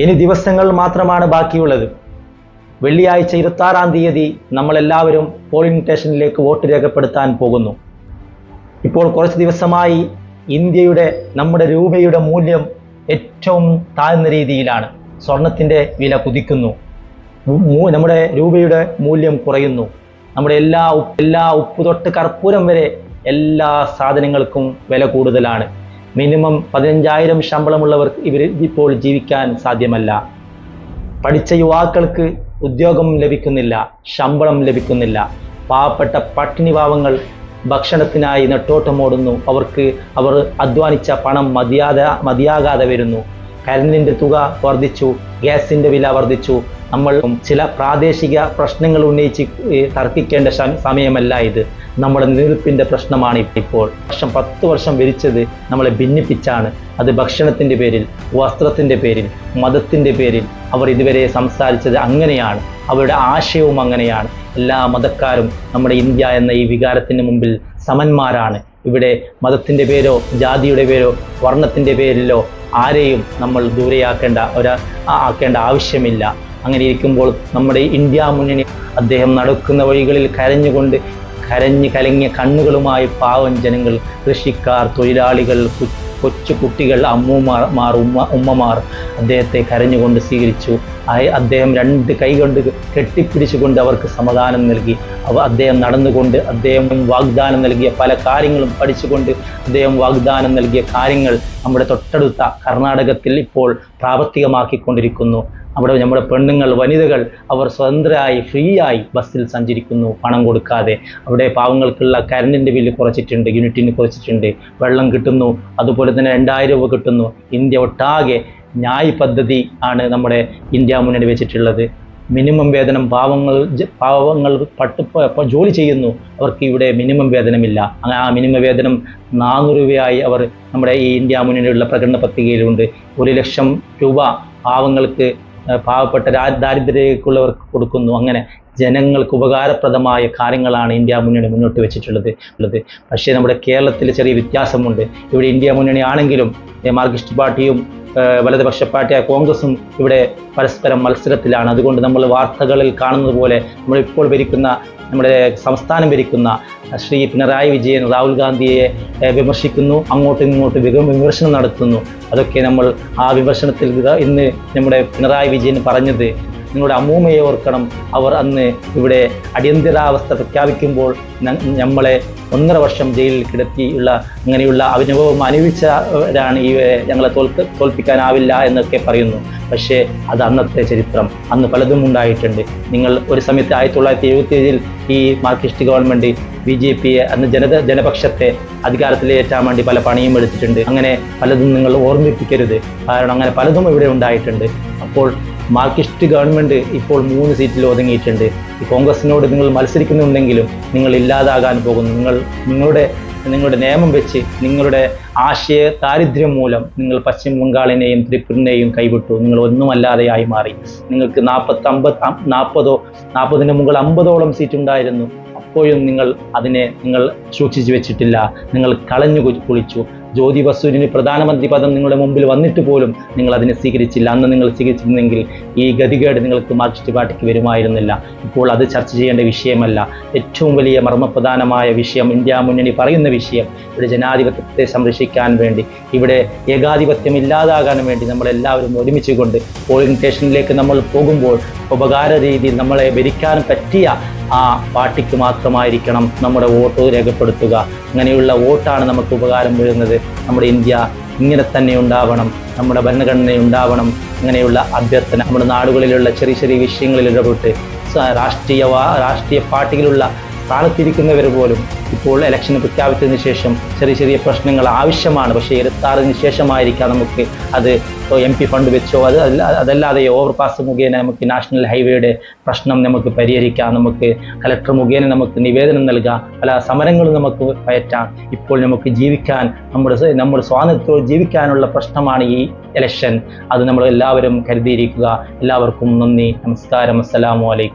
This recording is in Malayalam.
ഇനി ദിവസങ്ങൾ മാത്രമാണ് ബാക്കിയുള്ളത്. വെള്ളിയാഴ്ച ഇരുപത്താറാം തീയതി നമ്മളെല്ലാവരും പോളിംഗ് സ്റ്റേഷനിലേക്ക് വോട്ട് രേഖപ്പെടുത്താൻ പോകുന്നു. ഇപ്പോൾ കുറച്ച് ദിവസമായി ഇന്ത്യയുടെ നമ്മുടെ രൂപയുടെ മൂല്യം ഏറ്റവും താഴ്ന്ന രീതിയിലാണ്. സ്വർണത്തിന്റെ വില കുതിക്കുന്നു. നമ്മുടെ രൂപയുടെ മൂല്യം കുറയുന്നു. നമ്മുടെ എല്ലാ എല്ലാ ഉപ്പ് തൊട്ട് കർപ്പൂരം വരെ എല്ലാ സാധനങ്ങൾക്കും വില കൂടുതലാണ്. മിനിമം പതിനഞ്ചായിരം ശമ്പളമുള്ളവർക്ക് ഇവർ ഇപ്പോൾ ജീവിക്കാൻ സാധ്യമല്ല. പഠിച്ച യുവാക്കൾക്ക് ഉദ്യോഗം ലഭിക്കുന്നില്ല ശമ്പളം ലഭിക്കുന്നില്ല. പാവപ്പെട്ട പട്ടിണി പാവങ്ങൾ ഭക്ഷണത്തിനായി നെട്ടോട്ടമോടുന്നു. അവർക്ക് അവർ അധ്വാനിച്ച പണം മതിയാതെ മതിയാകാതെ വരുന്നു. കരണ്ടിന്റെ തുക വർദ്ധിച്ചു ഗ്യാസിന്റെ വില വർദ്ധിച്ചു. നമ്മൾ ചില പ്രാദേശിക പ്രശ്നങ്ങൾ ഉന്നയിച്ച് തർക്കിക്കേണ്ട സമയമല്ല ഇത്. നമ്മുടെ നിലനിൽപ്പിന്റെ പ്രശ്നമാണ് ഇപ്പോൾ. വർഷം പത്ത് വർഷം ഭരിച്ചത് നമ്മളെ ഭിന്നിപ്പിച്ചാണ്. അത് ഭക്ഷണത്തിന്റെ പേരിൽ വസ്ത്രത്തിന്റെ പേരിൽ മതത്തിന്റെ പേരിൽ അവർ ഇതുവരെ സംസാരിച്ചത് അങ്ങനെയാണ്. അവരുടെ ആശയവും അങ്ങനെയാണ്. എല്ലാ മതക്കാരും നമ്മുടെ ഇന്ത്യ എന്ന ഈ വികാരത്തിന് മുമ്പിൽ സമന്മാരാണ്. ഇവിടെ മതത്തിന്റെ പേരോ ജാതിയുടെ പേരോ വർണത്തിന്റെ പേരിലോ ആരെയും നമ്മൾ ദൂരെയാക്കേണ്ട ഒരു ആക്കേണ്ട ആവശ്യമില്ല. അങ്ങനെ ഇരിക്കുമ്പോൾ നമ്മുടെ ഇന്ത്യ മുന്നണി അദ്ദേഹം നടക്കുന്ന വഴികളിൽ കരഞ്ഞുകൊണ്ട് കരഞ്ഞു കലങ്ങിയ കണ്ണുകളുമായി പാവം ജനങ്ങൾ കൃഷിക്കാർ തൊഴിലാളികൾ കൊച്ചു കുട്ടികൾ അമ്മൂമാർ മാർ ഉമ്മ ഉമ്മമാർ അദ്ദേഹത്തെ കരഞ്ഞുകൊണ്ട് സ്വീകരിച്ചു. അദ്ദേഹം രണ്ട് കൈ കൊണ്ട് കെട്ടിപ്പിടിച്ചുകൊണ്ട് അവർക്ക് സമാധാനം നൽകി. അവ അദ്ദേഹം നടന്നുകൊണ്ട് അദ്ദേഹം വാഗ്ദാനം നൽകിയ പല കാര്യങ്ങളും പഠിച്ചുകൊണ്ട് അദ്ദേഹം വാഗ്ദാനം നൽകിയ കാര്യങ്ങൾ നമ്മുടെ തൊട്ടടുത്ത കർണാടകത്തിൽ ഇപ്പോൾ പ്രാവർത്തികമാക്കിക്കൊണ്ടിരിക്കുന്നു. അവിടെ നമ്മുടെ പെണ്ണുങ്ങൾ വനിതകൾ അവർ സ്വതന്ത്രമായി ഫ്രീ ആയി ബസ്സിൽ സഞ്ചരിക്കുന്നു. പണം കൊടുക്കാതെ. അവിടെ പാവങ്ങൾക്കുള്ള കരണ്ടിന്റെ ബില്ല് കുറച്ചിട്ടുണ്ട് യൂണിറ്റിന് കുറച്ചിട്ടുണ്ട്. വെള്ളം കിട്ടുന്നു അതുപോലെ തന്നെ രണ്ടായിരം രൂപ കിട്ടുന്നു. ഇന്ത്യ ഒട്ടാകെ ന്യായ് പദ്ധതി ആണ് നമ്മുടെ ഇന്ത്യ മുന്നണി വെച്ചിട്ടുള്ളത്. മിനിമം വേതനം പാവങ്ങൾ പാവങ്ങൾ പട്ട് ജോലി ചെയ്യുന്നു. അവർക്ക് ഇവിടെ മിനിമം വേതനമില്ല. അങ്ങനെ ആ മിനിമം വേതനം നാനൂറ് രൂപയായി അവർ നമ്മുടെ ഈ ഇന്ത്യ മുന്നണിയുള്ള പ്രകടന പത്രികയിലുണ്ട്. ഒരു ലക്ഷം രൂപ പാവങ്ങൾക്ക് പാവപ്പെട്ട ദാരിദ്ര്യക്കുള്ളവർക്ക് കൊടുക്കുന്നു. അങ്ങനെ ജനങ്ങൾക്ക് ഉപകാരപ്രദമായ കാര്യങ്ങളാണ് ഇന്ത്യ മുന്നണി മുന്നോട്ട് വെച്ചിട്ടുള്ളത് ഉള്ളത്. പക്ഷേ നമ്മുടെ കേരളത്തിൽ ചെറിയ വ്യത്യാസമുണ്ട്. ഇവിടെ ഇന്ത്യ മുന്നണി ആണെങ്കിലും മാർക്സിസ്റ്റ് പാർട്ടിയും വലതുപക്ഷ പാർട്ടിയായ കോൺഗ്രസും ഇവിടെ പരസ്പരം മത്സരത്തിലാണ്. അതുകൊണ്ട് നമ്മൾ വാർത്തകളിൽ കാണുന്നത് പോലെ നമ്മളിപ്പോൾ ഭരിക്കുന്ന നമ്മുടെ സംസ്ഥാനം ഭരിക്കുന്ന ശ്രീ പിണറായി വിജയൻ രാഹുൽ ഗാന്ധിയെ വിമർശിക്കുന്നു അങ്ങോട്ടും ഇങ്ങോട്ടും വിമർശനം നടത്തുന്നു. അതൊക്കെ നമ്മൾ ആ വിമർശനത്തിൽ ഇന്ന് നമ്മുടെ പിണറായി വിജയൻ പറഞ്ഞത് നിങ്ങളുടെ അമ്മൂമ്മയെ ഓർക്കണം. അവർ അന്ന് ഇവിടെ അടിയന്തരാവസ്ഥ പ്രഖ്യാപിക്കുമ്പോൾ നമ്മളെ ഒന്നര വർഷം ജയിലിൽ കിടത്തിയുള്ള അങ്ങനെയുള്ള അനുഭവം അനുഭവിച്ചവരാണ് ഈ ഞങ്ങളെ തോൽക്ക് തോൽപ്പിക്കാനാവില്ല എന്നൊക്കെ പറയുന്നു. പക്ഷേ അത് അന്നത്തെ ചരിത്രം. അന്ന് പലതും ഉണ്ടായിട്ടുണ്ട്. നിങ്ങൾ ഒരു സമയത്ത് ആയിരത്തി തൊള്ളായിരത്തി എഴുപത്തി ഏഴിൽ ഈ മാർക്സിസ്റ്റ് ഗവൺമെന്റ് ബി ജെ പിയെ അന്ന് ജനത ജനപക്ഷത്തെ അധികാരത്തിലേറ്റാൻ വേണ്ടി പല പണിയും എടുത്തിട്ടുണ്ട്. അങ്ങനെ പലതും നിങ്ങൾ ഓർമ്മിപ്പിക്കരുത്. കാരണം അങ്ങനെ പലതും ഇവിടെ ഉണ്ടായിട്ടുണ്ട്. അപ്പോൾ മാർക്സിസ്റ്റ് ഗവൺമെന്റ് ഇപ്പോൾ മൂന്ന് സീറ്റിൽ ഒതുങ്ങിയിട്ടുണ്ട്. ഈ കോൺഗ്രസിനോട് നിങ്ങൾ മത്സരിക്കുന്നുണ്ടെങ്കിലും നിങ്ങൾ ഇല്ലാതാകാൻ പോകുന്നു. നിങ്ങൾ നിങ്ങളുടെ നിങ്ങളുടെ നിയമം വെച്ച് നിങ്ങളുടെ ആശയ ദാരിദ്ര്യം മൂലം നിങ്ങൾ പശ്ചിമ ബംഗാളിനെയും ത്രിപുരനെയും കൈവിട്ടു. നിങ്ങൾ ഒന്നുമല്ലാതെയായി മാറി. നിങ്ങൾക്ക് നാൽപ്പത്തി അമ്പത് നാൽപ്പതോ നാൽപ്പതിന് മുകൾ അമ്പതോളം സീറ്റ് ഉണ്ടായിരുന്നു. അപ്പോഴും നിങ്ങൾ അതിനെ നിങ്ങൾ സൂക്ഷിച്ചു വെച്ചിട്ടില്ല. നിങ്ങൾ കളഞ്ഞു കുളിച്ചു. ജ്യോതി ബസൂരിന് പ്രധാനമന്ത്രി പദം നിങ്ങളുടെ മുമ്പിൽ വന്നിട്ട് പോലും നിങ്ങൾ അതിനെ സ്വീകരിച്ചില്ല. അന്ന് നിങ്ങൾ സ്വീകരിച്ചിരുന്നെങ്കിൽ ഈ ഗതികേട് നിങ്ങൾക്ക് മാർക്സിസ്റ്റ് പാർട്ടിക്ക് വരുമായിരുന്നില്ല. ഇപ്പോൾ അത് ചർച്ച ചെയ്യേണ്ട വിഷയമല്ല. ഏറ്റവും വലിയ മർമ്മപ്രധാനമായ വിഷയം ഇന്ത്യ മുന്നണി പറയുന്ന വിഷയം ഇവിടെ ജനാധിപത്യത്തെ സംരക്ഷിക്കാൻ വേണ്ടി ഇവിടെ ഏകാധിപത്യം ഇല്ലാതാകാൻ വേണ്ടി നമ്മളെല്ലാവരും ഒരുമിച്ച് കൊണ്ട് പോളിംഗ് സ്റ്റേഷനിലേക്ക് നമ്മൾ പോകുമ്പോൾ ഉപകാര രീതിയിൽ നമ്മളെ ഭരിക്കാൻ പറ്റിയ ആ പാർട്ടിക്ക് മാത്രമായിരിക്കണം നമ്മുടെ വോട്ട് രേഖപ്പെടുത്തുക. അങ്ങനെയുള്ള വോട്ടാണ് നമുക്ക് ഉപകാരം വരുന്നത്. നമ്മുടെ ഇന്ത്യ ഇങ്ങനെ തന്നെ ഉണ്ടാവണം. നമ്മുടെ ഭരണഘടന ഉണ്ടാവണം. അങ്ങനെയുള്ള അഭ്യർത്ഥന നമ്മുടെ നാടുകളിലുള്ള ചെറിയ ചെറിയ വിഷയങ്ങളിൽ ഇടപെട്ട് രാഷ്ട്രീയ രാഷ്ട്രീയ പാർട്ടിയിലുള്ള സ്ഥാനത്തിരിക്കുന്നവർ പോലും ഇപ്പോൾ ഇലക്ഷൻ പ്രഖ്യാപിച്ചതിന് ശേഷം ചെറിയ ചെറിയ പ്രശ്നങ്ങൾ ആവശ്യമാണ്. പക്ഷേ ഇരുപത്താറിന് ശേഷമായിരിക്കാം നമുക്ക് അത് എം പി ഫണ്ട് വെച്ചോ അത് അതല്ലാതെ ഓവർപാസ് മുഖേന നമുക്ക് നാഷണൽ ഹൈവേയുടെ പ്രശ്നം നമുക്ക് പരിഹരിക്കാം. നമുക്ക് കലക്ടർ മുഖേന നമുക്ക് നിവേദനം നൽകാം. പല സമരങ്ങളും നമുക്ക് പയറ്റാം. ഇപ്പോൾ നമുക്ക് ജീവിക്കാൻ നമ്മുടെ നമ്മുടെ സ്വാതന്ത്ര്യത്തോടെ ജീവിക്കാനുള്ള പ്രശ്നമാണ് ഈ ഇലക്ഷൻ അത് നമ്മൾ എല്ലാവരും കരുതിയിരിക്കുക. എല്ലാവർക്കും നന്ദി നമസ്കാരം അസ്സലാമു അലൈക്കും.